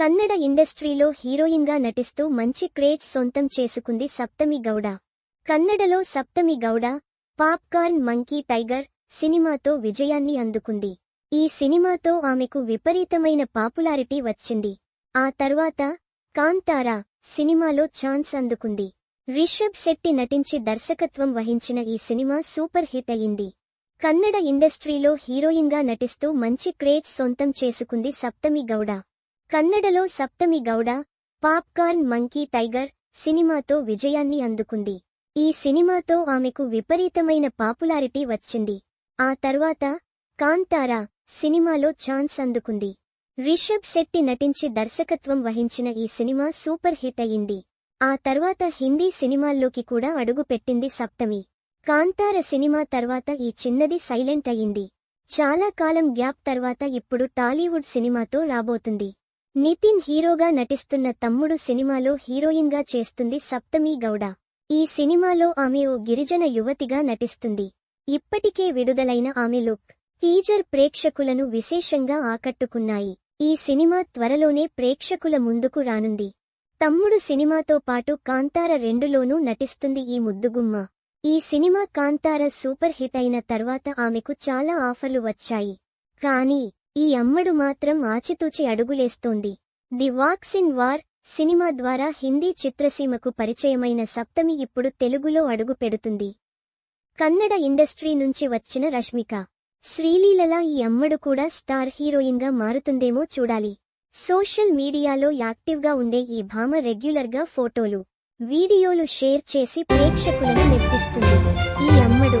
కన్నడ ఇండస్ట్రీలో హీరోయిన్గా నటిస్తూ మంచి క్రేజ్ సొంతం చేసుకుంది సప్తమి గౌడ. కన్నడలో Saptami Gowda popcorn monkey tiger సినిమాతో విజయాన్ని అందుకుంది. ఈ సినిమాతో ఆమెకు విపరీతమైన పాపులారిటీ వచ్చింది. ఆ తర్వాత కాంతారా సినిమాలో ఛాన్స్ అందుకుంది. రిషబ్ శెట్టి నటించి దర్శకత్వం వహించిన ఈ సినిమా సూపర్ హిట్ అయింది. కన్నడ ఇండస్ట్రీలో హీరోయిన్గా నటిస్తూ మంచి క్రేజ్ సొంతం చేసుకుంది సప్తమి గౌడ. కన్నడలో Saptami Gowda popcorn monkey tiger సినిమాతో విజయాన్ని అందుకుంది. ఈ సినిమాతో ఆమెకు విపరీతమైన పాపులారిటీ వచ్చింది. ఆ తర్వాత కాంతారా సినిమాలో ఛాన్స్ అందుకుంది. రిషబ్ శెట్టి నటించి దర్శకత్వం వహించిన ఈ సినిమా సూపర్ హిట్ అయింది ఆ తర్వాత హిందీ సినిమాల్లోకి కూడా అడుగుపెట్టింది సప్తమి. కాంతార సినిమా తర్వాత ఈ చిన్నది సైలెంట్ అయింది చాలా కాలం గ్యాప్ తర్వాత ఇప్పుడు టాలీవుడ్ సినిమాతో రాబోతుంది. నితిన్ హీరోగా నటిస్తున్న తమ్ముడు సినిమాలో హీరోయిన్గా చేస్తుంది సప్తమి గౌడ. ఈ సినిమాలో ఆమె ఓ గిరిజన యువతిగా నటిస్తుంది. ఇప్పటికే విడుదలైన ఆమె లుక్ టీజర్ ప్రేక్షకులను విశేషంగా ఆకట్టుకున్నాయి. ఈ సినిమా త్వరలోనే ప్రేక్షకుల ముందుకు రానుంది. తమ్ముడు సినిమాతో పాటు కాంతార రెండులోనూ నటిస్తుంది ఈ ముద్దుగుమ్మ. ఈ సినిమా కాంతార సూపర్ హిట్ అయిన తర్వాత ఆమెకు చాలా ఆఫర్లు వచ్చాయి. కానీ ఈ అమ్మడు మాత్రం ఆచితూచి అడుగులేస్తోంది. The walks in war cinema ద్వారా హిందీ చిత్రసీమకు పరిచయమైన సప్తమి ఇప్పుడు తెలుగులో అడుగు పెడుతుంది. కన్నడ ఇండస్ట్రీ నుంచి వచ్చిన రష్మిక. శ్రీలీలలా ఈ అమ్మడు కూడా స్టార్ హీరోయిన్గా మారుతుందేమో చూడాలి. సోషల్ మీడియాలో యాక్టివ్గా ఉండే ఈ భామ రెగ్యులర్గా ఫోటోలు వీడియోలు షేర్ చేసి ప్రేక్షకులను మెప్పిస్తుంది. ఈ అమ్మడు